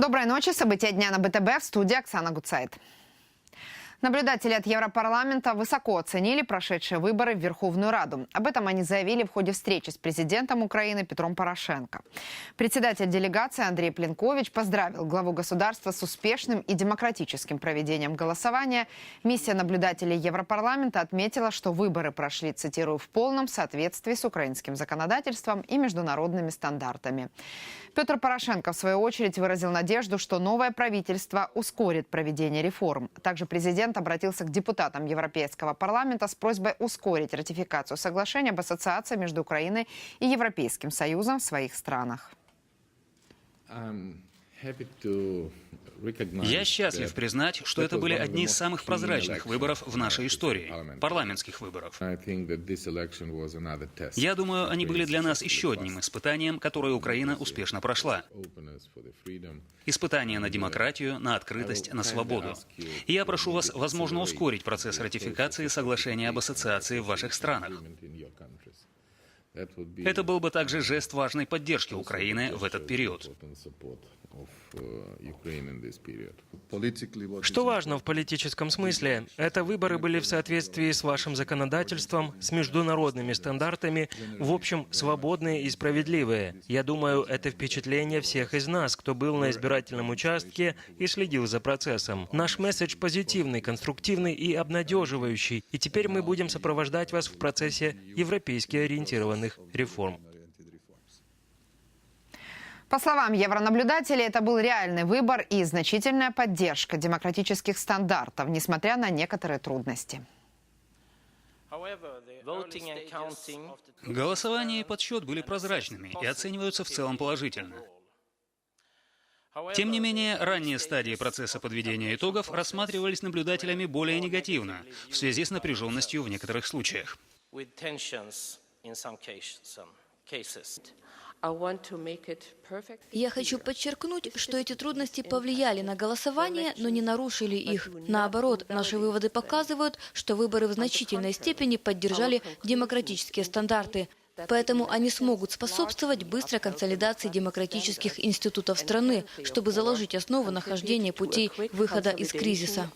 Доброй ночи. События дня на БТБ в студии Оксана Гуцайт. Наблюдатели от Европарламента высоко оценили прошедшие выборы в Верховную Раду. Об этом они заявили в ходе встречи с президентом Украины Петром Порошенко. Председатель делегации Андрей Пленкович поздравил главу государства с успешным и демократическим проведением голосования. Миссия наблюдателей Европарламента отметила, что выборы прошли, цитирую, в полном соответствии с украинским законодательством и международными стандартами. Петр Порошенко, в свою очередь, выразил надежду, что новое правительство ускорит проведение реформ. Также президент обратился к депутатам Европейского парламента с просьбой ускорить ратификацию соглашения об ассоциации между Украиной и Европейским Союзом в своих странах. Я счастлив признать, что это были одни из самых прозрачных выборов в нашей истории, парламентских выборов. Я думаю, они были для нас еще одним испытанием, которое Украина успешно прошла. Испытание на демократию, на открытость, на свободу. И я прошу вас, возможно, ускорить процесс ратификации соглашения об ассоциации в ваших странах. Это был бы также жест важной поддержки Украины в этот период. Что важно в политическом смысле, это выборы были в соответствии с вашим законодательством, с международными стандартами, в общем, свободные и справедливые. Я думаю, это впечатление всех из нас, кто был на избирательном участке и следил за процессом. Наш месседж позитивный, конструктивный и обнадеживающий, и теперь мы будем сопровождать вас в процессе европейски ориентированных реформ. По словам евронаблюдателей, это был реальный выбор и значительная поддержка демократических стандартов, несмотря на некоторые трудности. Голосование и подсчет были прозрачными и оцениваются в целом положительно. Тем не менее, ранние стадии процесса подведения итогов рассматривались наблюдателями более негативно в связи с напряженностью в некоторых случаях. Я хочу подчеркнуть, что эти трудности повлияли на голосование, но не нарушили их. Наоборот, наши выводы показывают, что выборы в значительной степени поддержали демократические стандарты. Поэтому они смогут способствовать быстрой консолидации демократических институтов страны, чтобы заложить основу нахождения путей выхода из кризиса.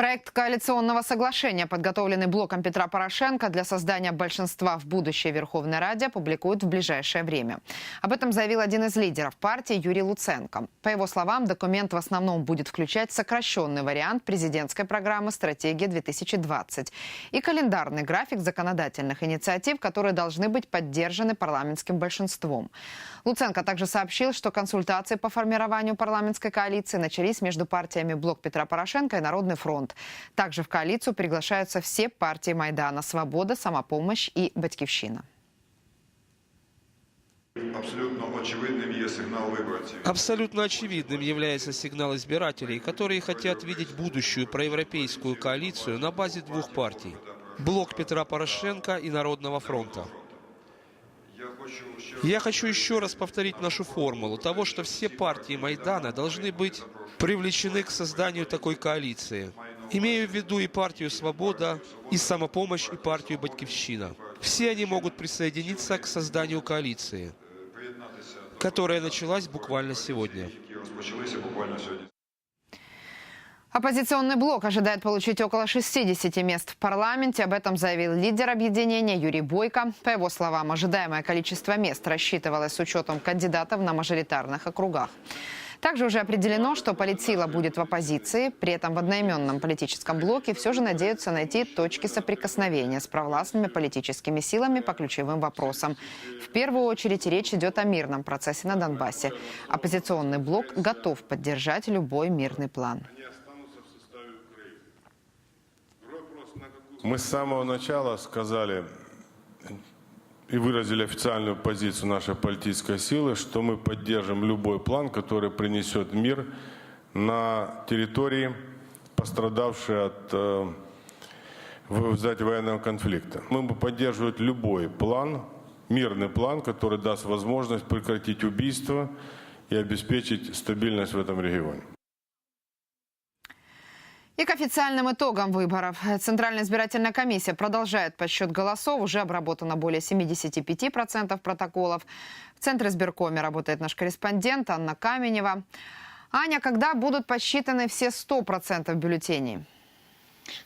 Проект коалиционного соглашения, подготовленный блоком Петра Порошенко для создания большинства в будущей Верховной Раде, опубликуют в ближайшее время. Об этом заявил один из лидеров партии Юрий Луценко. По его словам, документ в основном будет включать сокращенный вариант президентской программы «Стратегия-2020» и календарный график законодательных инициатив, которые должны быть поддержаны парламентским большинством. Луценко также сообщил, что консультации по формированию парламентской коалиции начались между партиями «Блок Петра Порошенко» и «Народный фронт» Также в коалицию приглашаются все партии Майдана «Свобода», «Самопомощь» и «Батьківщина». Абсолютно очевидним є сигнал виборців. Абсолютно очевидным является сигнал избирателей, которые хотят видеть будущую проевропейскую коалицию на базе двух партий – Блок Петра Порошенко и Народного фронта. Я хочу ще Я хочу еще раз повторить нашу формулу того, что все партии Майдана должны быть привлечены к созданию такой коалиции. Имею в виду и партию «Свобода», и «Самопомощь», и партию «Батькивщина». Все они могут присоединиться к созданию коалиции, которая началась буквально сегодня. Оппозиционный блок ожидает получить около 60 мест в парламенте. Об этом заявил лидер объединения Юрий Бойко. По его словам, ожидаемое количество мест рассчитывалось с учетом кандидатов на мажоритарных округах. Также уже определено, что политсила будет в оппозиции. При этом в одноименном политическом блоке все же надеются найти точки соприкосновения с провластными политическими силами по ключевым вопросам. В первую очередь речь идет о мирном процессе на Донбассе. Оппозиционный блок готов поддержать любой мирный план. Мы с самого начала сказали и выразили официальную позицию нашей политической силы, что мы поддержим любой план, который принесет мир на территории, пострадавшей от э, в военного конфликта. Мы будем поддерживать любой план, мирный план, который даст возможность прекратить убийство и обеспечить стабильность в этом регионе. И к официальным итогам выборов. Центральная избирательная комиссия продолжает подсчет голосов. Уже обработано более 75% протоколов. В Центре избиркоме работает наш корреспондент Анна Каменева. Аня, когда будут подсчитаны все 100% бюллетеней?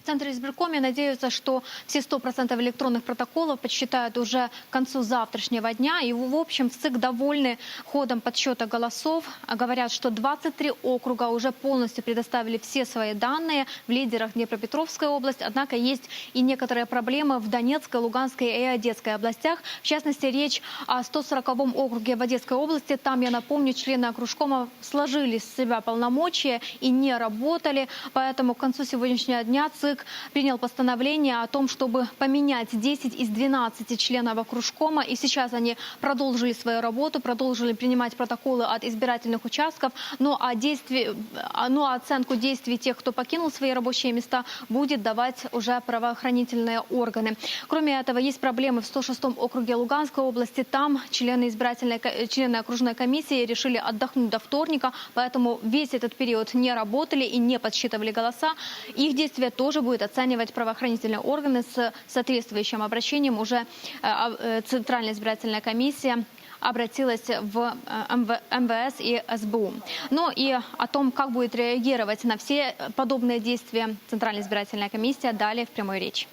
В Центре избиркоме надеются, что все 100% электронных протоколов подсчитают уже к концу завтрашнего дня. И, в общем, ЦИК довольны ходом подсчета голосов. А Говорят, что 23 округа уже полностью предоставили все свои данные в лидерах Днепропетровской области. Однако есть и некоторые проблемы в Донецкой, Луганской и Одесской областях. В частности, речь о 140 округе в Одесской области. Там, я напомню, члены окружкома сложили с себя полномочия и не работали. Поэтому к концу сегодняшнего дня ЦИК принял постановление о том, чтобы поменять 10 из 12 членов окружкома. И сейчас они продолжили свою работу, продолжили принимать протоколы от избирательных участков. Ну а, действие, а, ну, а оценку действий тех, кто покинул свои рабочие места, будет давать уже правоохранительные органы. Кроме этого, есть проблемы в 106 округе Луганской области. Там члены, избирательной, члены окружной комиссии решили отдохнуть до вторника, поэтому весь этот период не работали и не подсчитывали голоса. Их действия тоже будет оценивать правоохранительные органы с соответствующим обращением. Уже э, а, э, Центральная избирательная комиссия обратилась в э, МВ- МВС и СБУ. Ну и о том, как будет реагировать на все подобные действия Центральная избирательная комиссия, далее в прямой речи.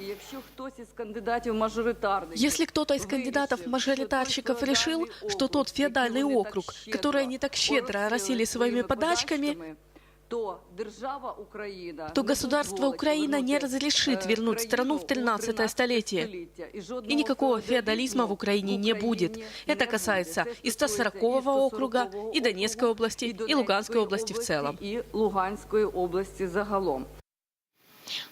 І якщо хтось із кандидатів мажоритарних Если кто-то из кандидатов-мажоритарщиков решил, что тот феодальный округ, который они так щедро оросили своими подачками, то держава Украина, то государство Украина не разрешит вернуть страну в 13 столетие. И никакого феодализма в Украине не будет. Это касается и 140 округа, и Донецкой области, и Луганской области в целом. і Луганської області загалом.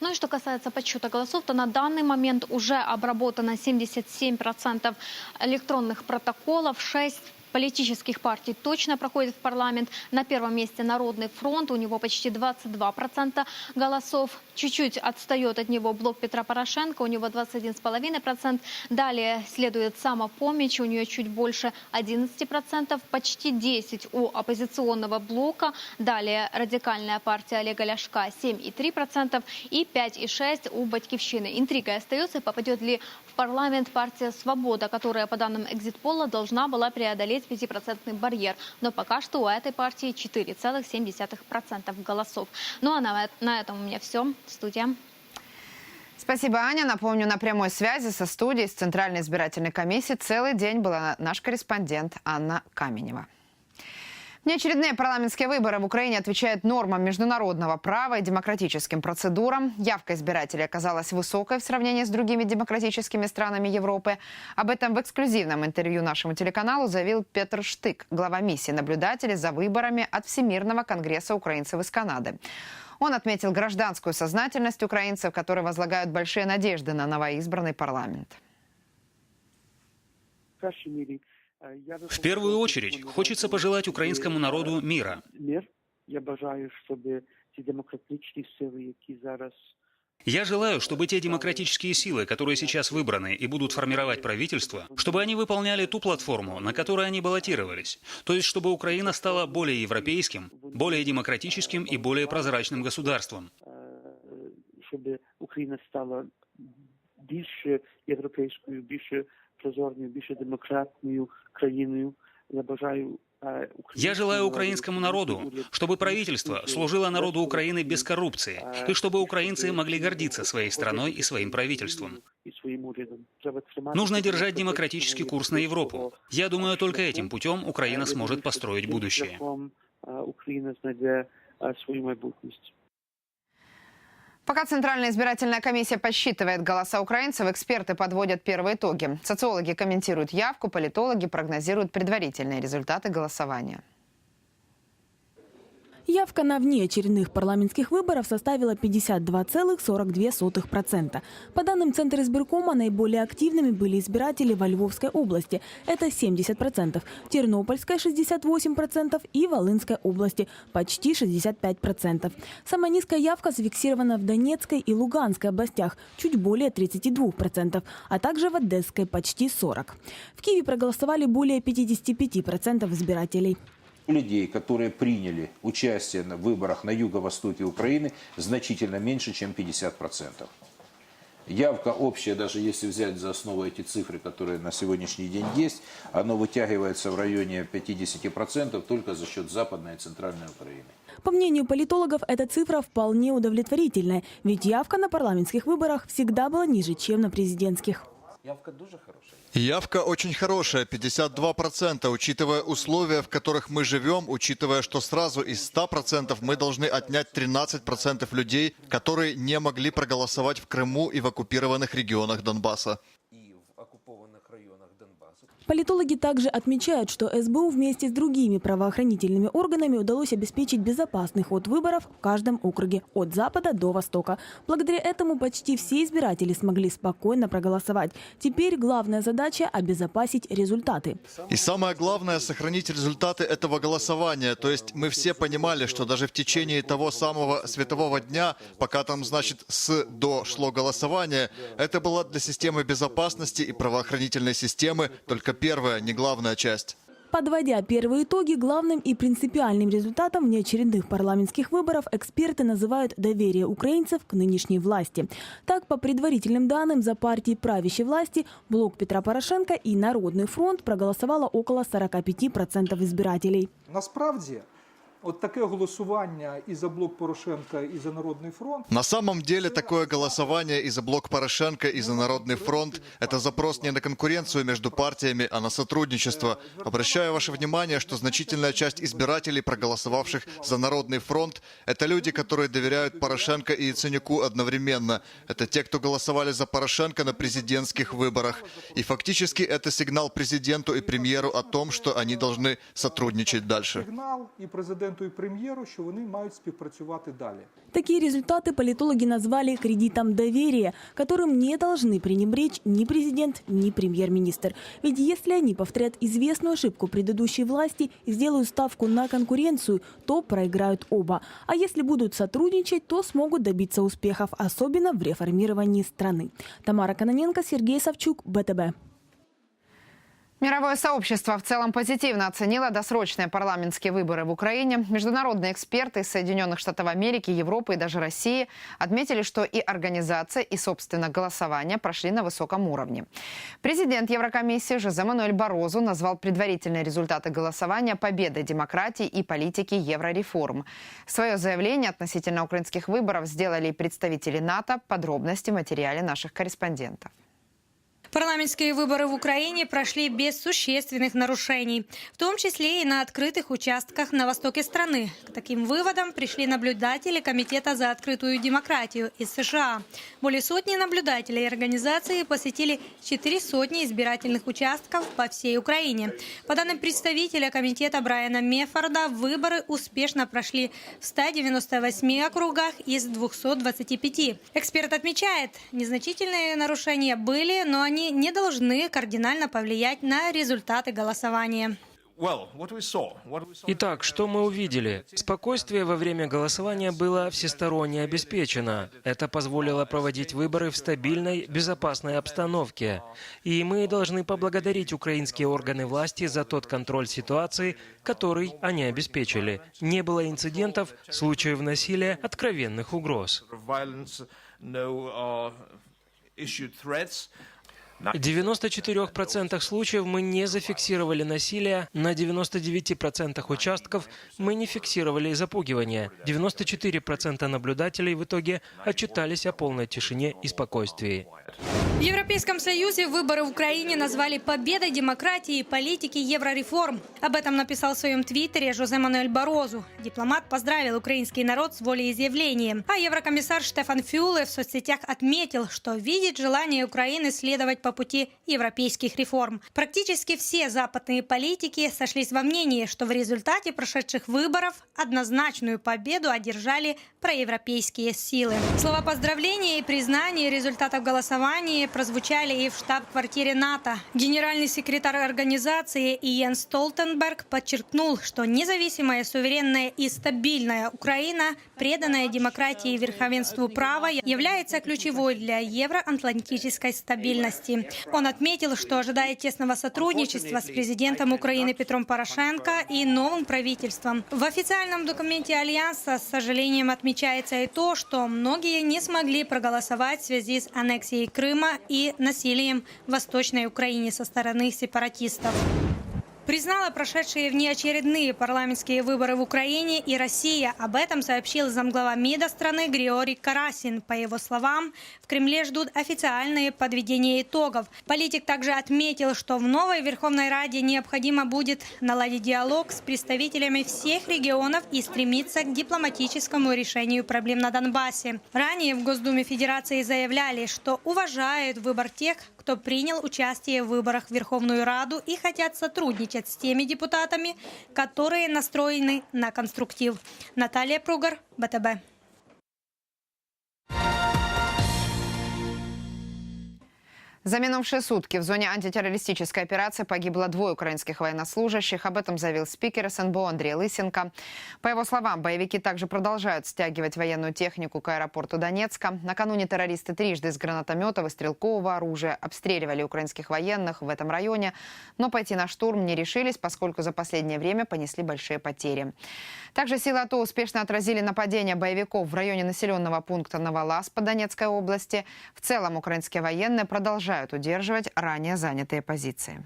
Ну и что касается подсчета голосов, то на данный момент уже обработано 77% электронных протоколов, 6 политических партий точно проходит в парламент. На первом месте Народный фронт, у него почти 22% голосов. Чуть-чуть отстает от него блок Петра Порошенко, у него 21,5%. Далее следует самопомощь, у нее чуть больше 11%, почти 10% у оппозиционного блока. Далее радикальная партия Олега Ляшка 7,3% и 5,6% у Батькивщины. Интрига остается, попадет ли в парламент партия «Свобода», которая, по данным экзит-пола, должна была преодолеть 5% барьер. Но пока что у этой партии 4,7% голосов. Ну а на, на этом у меня все. Студия. Спасибо, Аня. Напомню, на прямой связи со студией с Центральной избирательной комиссии целый день была наш корреспондент Анна Каменева. Неочередные парламентские выборы в Украине отвечают нормам международного права и демократическим процедурам. Явка избирателей оказалась высокой в сравнении с другими демократическими странами Европы. Об этом в эксклюзивном интервью нашему телеканалу заявил Петр Штык, глава миссии наблюдателей за выборами от Всемирного конгресса украинцев из Канады. Он отметил гражданскую сознательность украинцев, которые возлагают большие надежды на новоизбранный парламент. В первую очередь хочется пожелать украинскому народу мира. Мир. Я бажаю, щоб ці демократичні сили, які зараз Я желаю, чтобы те демократические силы, которые сейчас выбраны и будут формировать правительство, чтобы они выполняли ту платформу, на которой они баллотировались. То есть, чтобы Украина стала более европейским, более демократическим и более прозрачным государством. е, щоб Україна стала більш європейською, більш прозорною, більш демократною країною. Я бажаю е, Я желаю украинскому народу, чтобы правительство служило народу Украины без коррупции, и чтобы украинцы могли гордиться своей страной и своим правительством. і своїм урядом. Треба тримати Нужно держать демократический курс на Европу. Я думаю, только этим путем Украина сможет построить будущее. Шляхом, е, Україна знайде е, свою майбутність. Пока Центральная избирательная комиссия подсчитывает голоса украинцев, эксперты подводят первые итоги. Социологи комментируют явку, политологи прогнозируют предварительные результаты голосования. Явка на внеочередных парламентских выборов составила 52,42%. По данным Центра избиркома, наиболее активными были избиратели во Львовской области. Это 70%, Тернопольской 68% и Волынской области почти 65%. Самая низкая явка зафиксирована в Донецкой и Луганской областях чуть более 32%, а также в Одесской почти 40%. В Киеве проголосовали более 55% избирателей. Людей, которые приняли участие на выборах на юго-востоке Украины, значительно меньше, чем 50%. Явка общая, даже если взять за основу эти цифры, которые на сегодняшний день есть, оно вытягивается в районе 50% только за счет Западной и Центральной Украины. По мнению политологов, эта цифра вполне удовлетворительная, ведь явка на парламентских выборах всегда была ниже, чем на президентских. Явка дуже хорошая. Явка очень хорошая, 52%, учитывая условия, в которых мы живем, учитывая, что сразу из 100% мы должны отнять 13% людей, которые не могли проголосовать в Крыму и в оккупированных регионах Донбасса. И в оккупованных районах Донбасса. Политологи также отмечают, что СБУ вместе с другими правоохранительными органами удалось обеспечить безопасный ход выборов в каждом округе от запада до востока. Благодаря этому почти все избиратели смогли спокойно проголосовать. Теперь главная задача – обезопасить результаты. И самое главное – сохранить результаты этого голосования. То есть мы все понимали, что даже в течение того самого светового дня, пока там, значит, с до шло голосование, это была для системы безопасности и правоохранительной системы только первая, не главная часть. Подводя первые итоги, главным и принципиальным результатом внеочередных парламентских выборов эксперты называют доверие украинцев к нынешней власти. Так, по предварительным данным, за партии правящей власти Блок Петра Порошенко и Народный фронт проголосовало около 45% избирателей. Насправді, от таке голосування і за блок Порошенка, і за Народний фронт На самом деле такое голосование и за блок Порошенко, и за Народный фронт – это запрос не на конкуренцию между партиями, а на сотрудничество. Обращаю ваше внимание, что значительная часть избирателей, проголосовавших за Народный фронт, это люди, которые доверяют Порошенко и Яценюку одновременно. Это те, кто голосовали за Порошенко на президентских выборах. И фактически это сигнал президенту и премьеру о том, что они должны сотрудничать дальше. сигнал і президенту, і прем'єру, що вони мають співпрацювати далі. Такие результаты политологи назвали кредитом доверия, которым не должны пренебречь ни президент, ни премьер-министр. Ведь если они повторят известную ошибку предыдущей власти и сделают ставку на конкуренцию, то проиграют оба. А если будут сотрудничать, то смогут добиться успехов, особенно в реформировании страны. Тамара Каноненко, Сергей Савчук, БТБ. Мировое сообщество в целом позитивно оценило досрочные парламентские выборы в Украине. Международные эксперты из Соединенных Штатов Америки, Европы и даже России отметили, что и организация, и, собственно, голосование прошли на высоком уровне. Президент Еврокомиссии Жозе Мануэль Барозу назвал предварительные результаты голосования победой демократии и политики еврореформ. Свое заявление относительно украинских выборов сделали и представители НАТО. Подробности в материале наших корреспондентов. Парламентские выборы в Украине прошли без существенных нарушений, в том числе и на открытых участках на востоке страны. К таким выводам пришли наблюдатели Комитета за открытую демократию из США. Более сотни наблюдателей и организаций посетили четыре сотни избирательных участков по всей Украине. По данным представителя комитета Брайана Мефорда, выборы успешно прошли в 198 округах из 225. Эксперт отмечает, незначительные нарушения были, но они не должны кардинально повлиять на результаты голосования. Итак, что мы увидели? Спокойствие во время голосования было всесторонне обеспечено. Это позволило проводить выборы в стабильной, безопасной обстановке. И мы должны поблагодарить украинские органы власти за тот контроль ситуации, который они обеспечили. Не было инцидентов, случаев насилия, откровенных угроз. В 94% случаев мы не зафиксировали насилие, на 99% участков мы не фиксировали запугивания. 94% наблюдателей в итоге отчитались о полной тишине и спокойствии. В Европейском Союзе выборы в Украине назвали победой демократии и политики еврореформ. Об этом написал в своем твиттере Жозе Мануэль Барозу. Дипломат поздравил украинский народ с волеизъявлением. А еврокомиссар Штефан Фюле в соцсетях отметил, что видит желание Украины следовать по пути европейских реформ. Практически все западные политики сошлись во мнении, что в результате прошедших выборов однозначную победу одержали проевропейские силы. Слова поздравления и признания результатов голосования заявления прозвучали и в штаб-квартире НАТО. Генеральный секретарь организации Иен Столтенберг подчеркнул, что независимая, суверенная и стабильная Украина, преданная демократии и верховенству права, является ключевой для евроатлантической стабильности. Он отметил, что ожидает тесного сотрудничества с президентом Украины Петром Порошенко и новым правительством. В официальном документе Альянса, с сожалением, отмечается и то, что многие не смогли проголосовать в связи с аннексией Крыма и насилием в Восточной Украине со стороны сепаратистов. Признала прошедшие внеочередные парламентские выборы в Украине и Россия. Об этом сообщил замглава МИДа страны Григорий Карасин. По его словам, в Кремле ждут официальные подведения итогов. Политик также отметил, что в новой Верховной Раде необходимо будет наладить диалог с представителями всех регионов и стремиться к дипломатическому решению проблем на Донбассе. Ранее в Госдуме Федерации заявляли, что уважают выбор тех, кто принял участие в выборах в Верховную Раду и хотят сотрудничать с теми депутатами, которые настроены на конструктив. Наталья Пругар, БТБ. За минувшие сутки в зоне антитеррористической операции погибло двое украинских военнослужащих. Об этом заявил спикер СНБО Андрей Лысенко. По его словам, боевики также продолжают стягивать военную технику к аэропорту Донецка. Накануне террористы трижды из гранатометов и стрелкового оружия обстреливали украинских военных в этом районе, но пойти на штурм не решились, поскольку за последнее время понесли большие потери. Также силы АТО успешно отразили нападение боевиков в районе населенного пункта Новолаз по Донецкой области. В целом украинские военные продолжают удерживать ранее занятые позиции.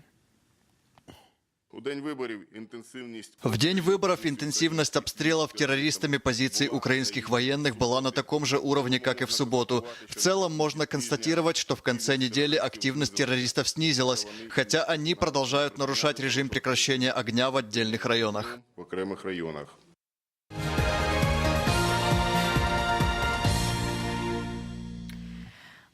У день виборів інтенсивність В день выборов интенсивность обстрелов террористами позиций украинских военных была на таком же уровне, как и в субботу. В целом можно констатировать, что в конце недели активность террористов снизилась, хотя они продолжают нарушать режим прекращения огня в отдельных районах. в окремих районах.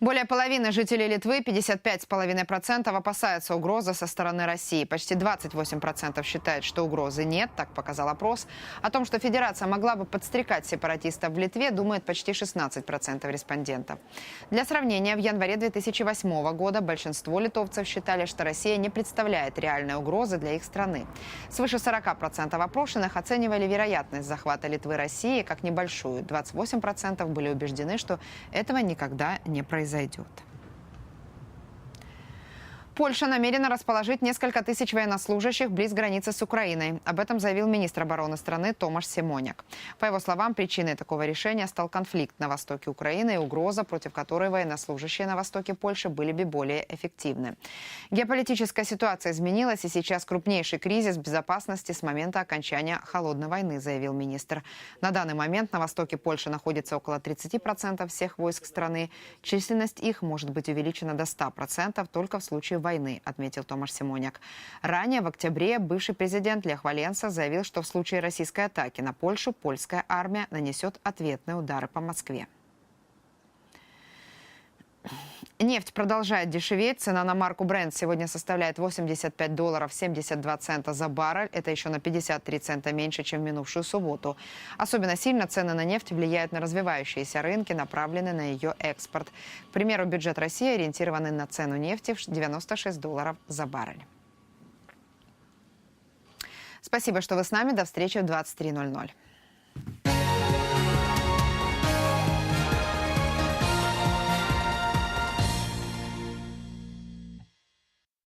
Более половины жителей Литвы, 55,5%, опасаются угрозы со стороны России. Почти 28% считают, что угрозы нет, так показал опрос. О том, что Федерация могла бы подстрекать сепаратистов в Литве, думает почти 16% респондентов. Для сравнения, в январе 2008 года большинство литовцев считали, что Россия не представляет реальной угрозы для их страны. Свыше 40% опрошенных оценивали вероятность захвата Литвы России как небольшую. 28% были убеждены, что этого никогда не произойдет произойдет. Польша намерена расположить несколько тысяч военнослужащих близ границы с Украиной. Об этом заявил министр обороны страны Томаш Симоняк. По его словам, причиной такого решения стал конфликт на востоке Украины и угроза, против которой военнослужащие на востоке Польши были бы более эффективны. Геополитическая ситуация изменилась, и сейчас крупнейший кризис безопасности с момента окончания холодной войны, заявил министр. На данный момент на востоке Польши находится около 30% всех войск страны. Численность их может быть увеличена до 100% только в случае войны, отметил Томаш Симоняк. Ранее, в октябре, бывший президент Лех Валенса заявил, что в случае российской атаки на Польшу польская армия нанесет ответные удары по Москве. Нефть продолжает дешеветь. Цена на марку Brent сегодня составляет 85 долларов 72 цента за баррель. Это еще на 53 цента меньше, чем в минувшую субботу. Особенно сильно цены на нефть влияют на развивающиеся рынки, направленные на ее экспорт. К примеру, бюджет России ориентированный на цену нефти в 96 долларов за баррель. Спасибо, что вы с нами. До встречи в 23.00.